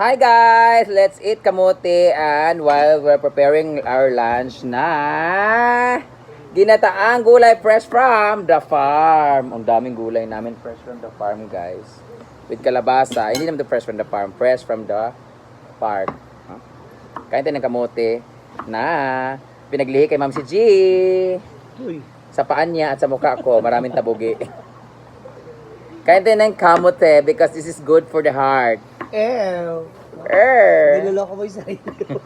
Hi guys! Let's eat kamote and while we're preparing our lunch na ginataang gulay fresh from the farm. Ang daming gulay namin fresh from the farm guys. With kalabasa. Hindi naman the fresh from the farm. Fresh from the park. Huh? Kain tayo ng kamote na pinaglihi kay Ma'am si G. Uy. Sa paan niya at sa mukha ko, maraming tabugi. Kain tayo ng kamote because this is good for the heart. Ew. Er. Niloloko mo yung sarili mo.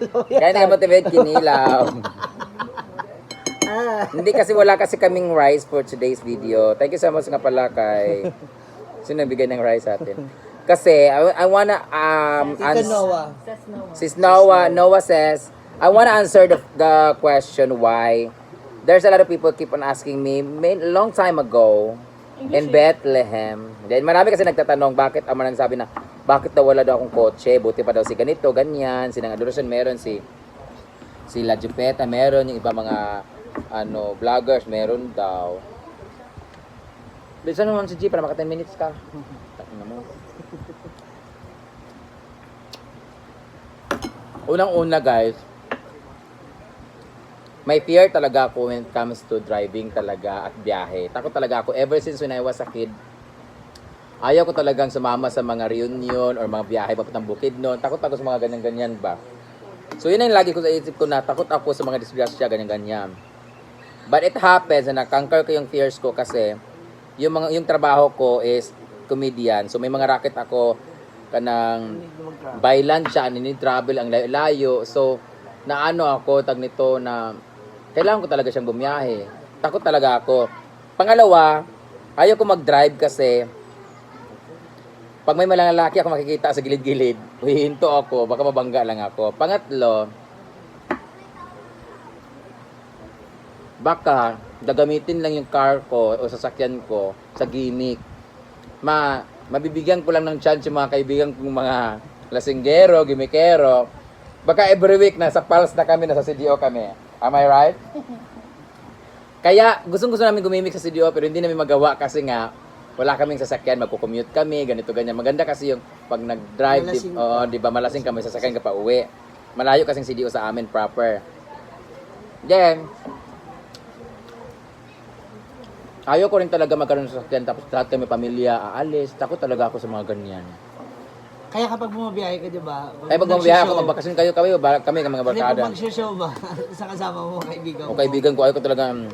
Kaya na motivate kinilaw. ah. Hindi kasi wala kasi kaming rice for today's video. Thank you so much nga pala kay sino nagbigay ng rice sa atin. Kasi I, I wanna um ans- Noah. Sis Noah, Noah says, I wanna answer the, the question why there's a lot of people keep on asking me may, long time ago in Bethlehem. Then marami kasi nagtatanong bakit ang manang sabi na bakit daw wala daw akong kotse, buti pa daw si ganito, ganyan, si Nang Adoration meron si si La Jupeta meron, yung iba mga ano, vloggers meron daw. Bilisan mo naman si G para maka 10 minutes ka. Takin na mo. Unang-una guys, may fear talaga ako when it comes to driving talaga at biyahe. Takot talaga ako ever since when I was a kid. Ayaw ko talagang sumama sa mga reunion or mga biyahe papuntang bukid noon. Takot ako sa mga ganyan-ganyan ba. So yun ang lagi ko sa isip ko na takot ako sa mga disgrasya ganyan-ganyan. But it happens na nakanker ko yung fears ko kasi yung mga yung trabaho ko is comedian. So may mga racket ako kanang by land siya, nini travel ang layo-layo. So, naano ako, tag nito na kailangan ko talaga siyang bumiyahe. Takot talaga ako. Pangalawa, ayaw ko mag-drive kasi pag may malang lalaki ako makikita sa gilid-gilid, hihinto ako, baka mabangga lang ako. Pangatlo, baka gagamitin lang yung car ko o sasakyan ko sa gimmick. Ma, mabibigyan ko lang ng chance yung mga kaibigan kong mga lasinggero, gimikero. Baka every week nasa pulse na kami, nasa CDO kami. Am I right? Kaya gustong gusto namin gumimik sa CDO pero hindi namin magawa kasi nga wala kaming sasakyan, magko-commute kami, ganito ganyan. Maganda kasi yung pag nag-drive, di, oo, di ba, malasing kami sasakyan ka pa uwi. Malayo kasing CDO sa amin proper. Then, ayaw ko rin talaga magkaroon ng sasakyan tapos lahat kami pamilya aalis. Takot talaga ako sa mga ganyan. Kaya kapag bumabiyahe ka, di ba? Ay, pag bumabiyahe ako, magbakasyon kayo, kami, ba- kami, kami mga Hindi, barkada. pag mag-show ba? sa kasama mo, kaibigan O kaibigan ko, ayaw ko talaga. mm.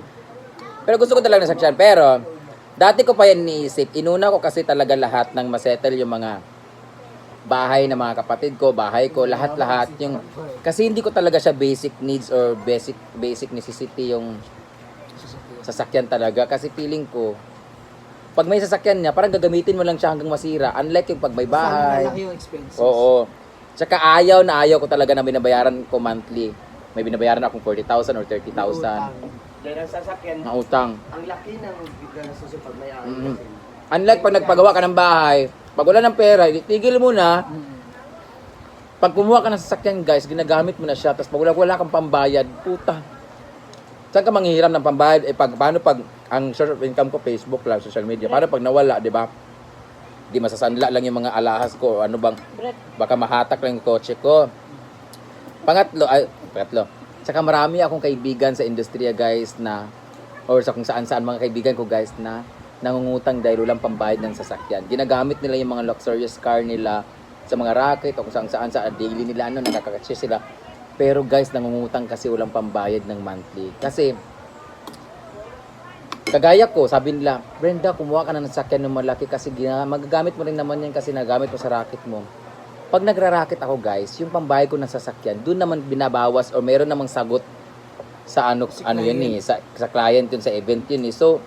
Pero gusto ko talaga ng sakyan. Pero, dati ko pa yan iniisip. Inuna ko kasi talaga lahat ng masettle yung mga bahay ng mga kapatid ko, bahay ko, lahat-lahat. Yung, kasi hindi ko talaga siya basic needs or basic basic necessity yung sasakyan talaga. Kasi feeling ko, pag may sasakyan niya, parang gagamitin mo lang siya hanggang masira. Unlike yung pag may bahay. Yung expenses. Oo. Tsaka ayaw na ayaw ko talaga na binabayaran ko monthly. May binabayaran akong 40,000 or 30,000 Dahil ang sasakyan, na utang. ang laki ng gastos pag may ari Mhm. kasi. Unlike pag nagpagawa ka ng bahay, pag wala ng pera, tigil mo na. Pag kumuha ka ng sasakyan, guys, ginagamit mo na siya. Tapos pag wala, wala kang pambayad, puta. Saan ka manghihiram ng pambayad? Eh, pag, paano pag ang source of income ko, Facebook lang, social media. Paano pag nawala, di ba? Di masasanla lang yung mga alahas ko. Ano bang, baka mahatak lang yung kotse ko. Pangatlo, ay, pangatlo. Saka marami akong kaibigan sa industriya, guys, na, or sa kung saan-saan mga kaibigan ko, guys, na nangungutang dahil walang pambayad ng sasakyan. Ginagamit nila yung mga luxurious car nila sa mga racket o kung saan-saan sa daily nila, ano, nakakatsi sila. Pero guys, nangungutang kasi walang pambayad ng monthly. Kasi, kagaya ko, sabi nila, Brenda, kumuha ka na ng sasakyan ng malaki kasi gina- magagamit mo rin naman yan kasi nagamit mo sa racket mo. Pag nagra-racket ako guys, yung pambayad ko ng sasakyan, doon naman binabawas o meron namang sagot sa ano ano yun eh, sa, sa client yun, sa event yun eh. So,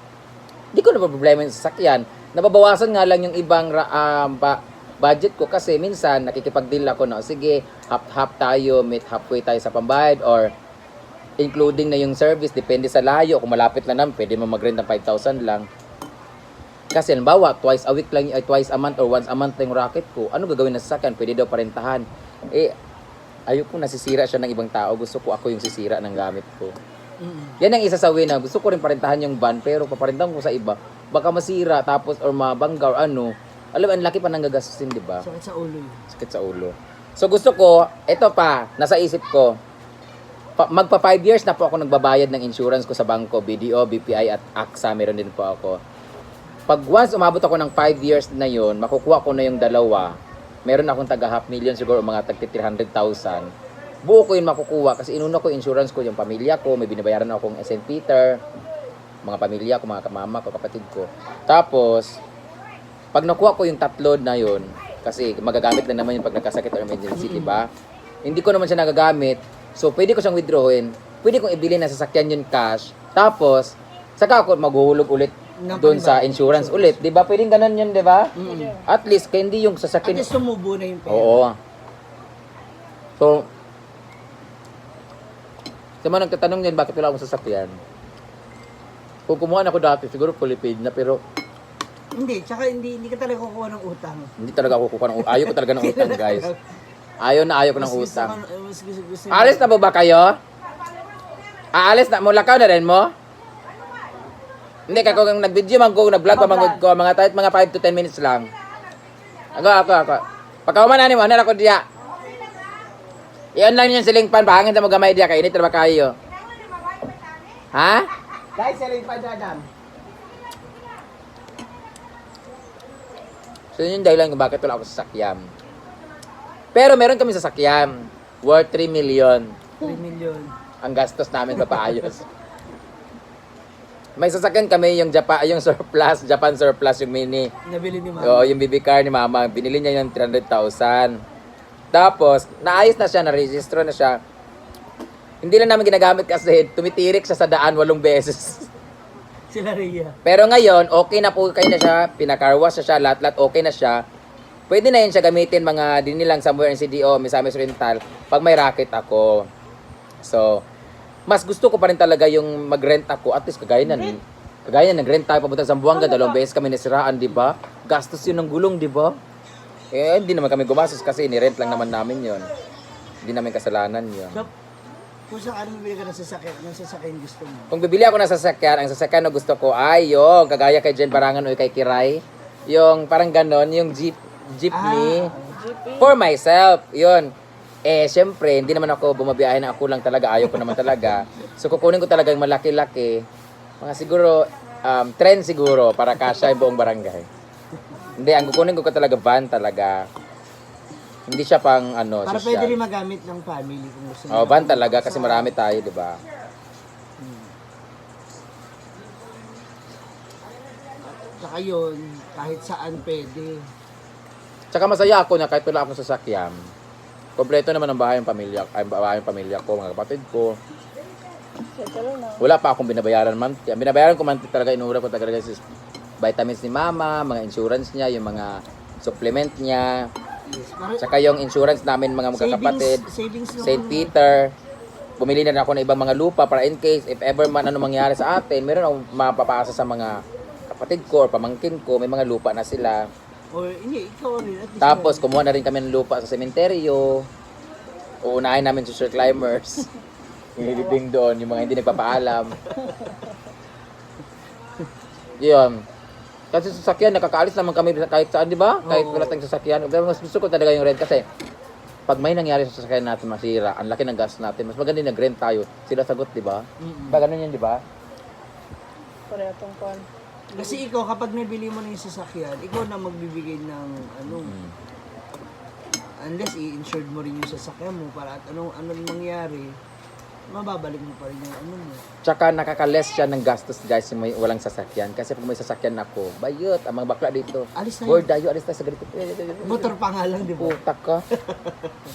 di ko na problema yung sasakyan. Nababawasan nga lang yung ibang ra- um, ba- budget ko kasi minsan nakikipag-deal ako na, sige, half-half tayo, meet halfway tayo sa pambayad or including na yung service, depende sa layo. Kung malapit lang naman, pwede mo mag-rent ng 5,000 lang. Kasi halimbawa, twice a week lang, ay twice a month or once a month yung racket ko. Ano gagawin na sasakyan? Pwede daw parentahan. Eh, ayoko nasisira siya ng ibang tao. Gusto ko ako yung sisira ng gamit ko. Mm. Yan ang isa sa way na gusto ko rin parentahan yung van pero paparentahan ko sa iba. Baka masira tapos or mabangga or ano. Alam, ang laki pa nang gagastusin, di ba? Sakit sa ulo yun. Sakit sa ulo. So gusto ko, ito pa, nasa isip ko, pa, magpa 5 years na po ako nagbabayad ng insurance ko sa bangko, BDO, BPI at AXA, meron din po ako. Pag once umabot ako ng 5 years na yon, makukuha ko na yung dalawa, meron akong taga half million siguro, mga tag 300,000. Buo ko yun makukuha kasi inuna ko insurance ko, yung pamilya ko, may binabayaran akong St. Peter, mga pamilya ko, mga kamama ko, kapatid ko. Tapos, pag nakuha ko yung tatlo na yun, kasi magagamit na naman yung pag nagkasakit or emergency, di ba? Hindi ko naman siya nagagamit. So, pwede ko siyang withdrawin. Pwede kong ibili na sasakyan yung cash. Tapos, saka ako maghuhulog ulit doon sa insurance ulit. Di ba? Pwedeng ganun yun, di ba? Mm. At least, kaya hindi yung At sasakyan. least tumubo na yung pera. Oo. So, sa mga nagtatanong niyan, bakit wala akong sasakyan? Kung kumuha na ako dati, siguro fully paid na, pero Hindi, tsaka hindi, hindi ka talaga kukuha ng utang. hindi talaga ako kukuha ng utang. Ayaw ko talaga ng utang, guys. Ayaw na ayaw ko ng Mas gusto utang. ko- mas gusto, gusto Alis na po ba kayo? Aalis na, mula ka na rin mo? Hindi, kako kung nag-video man ko, nag-vlog pa mangod ko, mga kahit mga 5 to 10 minutes lang. Ako, ako, ako. Pagkauman na ni mo, ano ako diya? Iyon lang yung siling pan, pahangin na mo gamay diya, kainit na ba kayo? Ha? Guys, selling pa dadam. So yun yung dahilan kung bakit wala ako sasakyan. Pero meron kami sasakyan, worth 3 million. 3 million. ang gastos namin sa paayos. May sasakyan kami yung Japan, yung surplus, Japan surplus yung mini. Nabili ni mama. Oo, yung BB car ni mama, binili niya yung 300,000. Tapos, naayos na siya, na-registro na siya. Hindi lang namin ginagamit kasi tumitirik siya sa daan walong beses. Sila Rhea. Pero ngayon, okay na po kayo na siya, pinakarwas na siya, lahat-lahat okay na siya. Pwede na yun siya gamitin mga dinilang somewhere in CDO, Misamis Rental, pag may racket ako. So, mas gusto ko pa rin talaga yung mag-rent ako, at least kagaya na, kagaya na nag-rent tayo papunta sa Zamboanga, dalawang beses kami nasiraan, di ba? Gastos yun ng gulong, di ba? Eh, hindi naman kami gumastos kasi ni-rent lang naman namin yon Hindi namin kasalanan yon So, kung saan ano bibili ka ng sasakyan, ng sasakyan gusto mo. Kung bibili ako ng sasakyan, ang sasakyan na gusto ko ay yung kagaya kay Jen Barangan o kay Kiray. Yung parang ganon, yung jeep, jeepney. For myself, yun. Eh, syempre, hindi naman ako bumabiyahe na ako lang talaga. Ayaw ko naman talaga. So, kukunin ko talaga yung malaki-laki. Mga siguro, um, trend siguro para kasya yung buong barangay. Hindi, ang kukunin ko ko talaga van talaga. Hindi siya pang ano, Para social. pwede rin magamit ng family kung gusto Oh, van talaga kasi marami tayo, di ba? Tsaka yun, kahit saan pwede. Tsaka masaya ako na kahit wala akong sasakyan, kompleto naman ang bahay ng pamilya, ay bahay ng pamilya ko, mga kapatid ko. Wala pa akong binabayaran man. Ang binabayaran ko man talaga inura ko talaga is vitamins ni mama, mga insurance niya, yung mga supplement niya, Yes. Tsaka yung insurance namin mga magkakapatid, St. Peter. Bumili na rin ako ng ibang mga lupa para in case if ever man ano mangyari sa atin, meron akong mapapasa sa mga kapatid ko or pamangkin ko, may mga lupa na sila. Or, hindi, ikaw rin. At least Tapos, kumuha na rin kami ng lupa sa sementeryo. Uunahin namin social climbers. Ililibing doon, yung mga hindi nagpapaalam. Yun. Kasi sa sasakyan, nakakaalis naman kami kahit saan, di ba? Kahit Oo. wala tayong sasakyan. Pero mas gusto ko talaga yung rent kasi pag may nangyari sa sasakyan natin masira, ang laki ng gas natin, mas maganda yung nag-rent tayo. Sila sagot, di ba? Mm-mm. Ba, ganun yun, di ba? Parehong kon. Kasi ikaw, kapag nabili mo na yung sasakyan, ikaw na magbibigay ng ano, Mm. unless i-insured mo rin yung sasakyan mo para at anong anong mangyari, mababalik mo pa rin yung ano mo. Tsaka nakaka-less siya ng gastos guys yung may walang sasakyan. Kasi pag may sasakyan ako, bayot, ang mga bakla dito. Alis na Board yun. tayo, alis tayo sa ganito. Motor pa nga lang, di ba? Putak ka.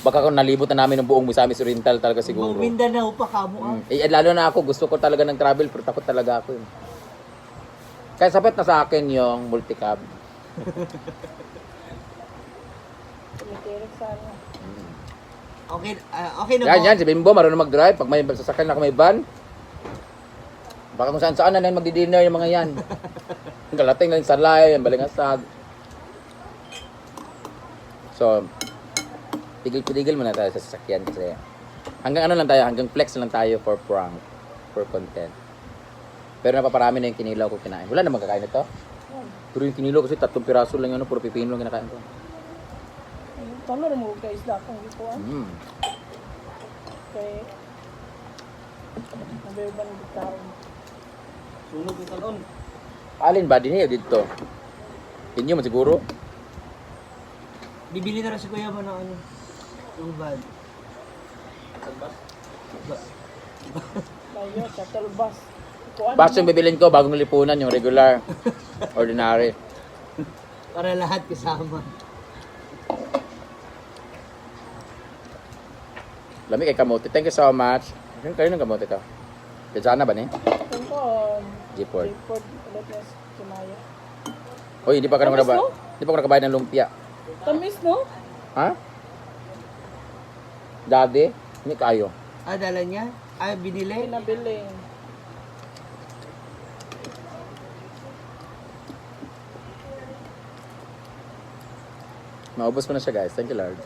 Baka kung nalibot na namin ng buong Misamis Oriental talaga siguro. Mga Mindanao pa kamo ah. Mm. Eh, lalo na ako, gusto ko talaga ng travel, pero takot talaga ako yun. Kaya sapit na sa akin yung multicab. Okay, ah, okay na Yan, po. yan, si Bimbo, marunong mag-drive. Pag may sasakyan ako may van, baka kung saan saan na lang magdi-dinner yung mga yan. Galating lang sa lay, yung balingasag. So, tigil-tigil muna tayo sa sasakyan kasi hanggang ano lang tayo, hanggang flex lang tayo for prank, for content. Pero napaparami na yung kinilaw ko kinain. Wala na magkakain ito? Pero yung kinilo kasi tatlong piraso lang yun, ano, puro pipino lang kinakain ko. Talo rin mo kay isda kung ikuan. Mm. Kay... Nabiban ng taon. Sunog yung talon. Alin ba din niya dito? Inyo man siguro? Bibili na rin si Kuya mo ng ano, ng bag. Ba- Tayo, shuttle bus. Ikuan. Bas yung bibilin ko, bagong lipunan, yung regular. Ordinary. Para lahat kasama. Lami kay kamote. Thank you so much. Kayo kayo ng kamote to. Kaya ba ni? Ito ko, Gport. report ulit na si Kimaya. Hoy, hindi pa ka naman ba? no? Hindi pa ka nakabayad ng lumpia. Tamis, no? Ha? Daddy? Hindi kayo. Ah, dala niya? Ah, binili? Pinabili. Maubos ko na siya guys. Thank you Lord.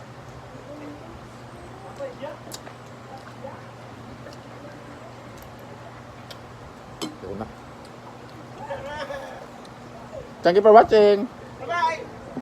Thank you for watching.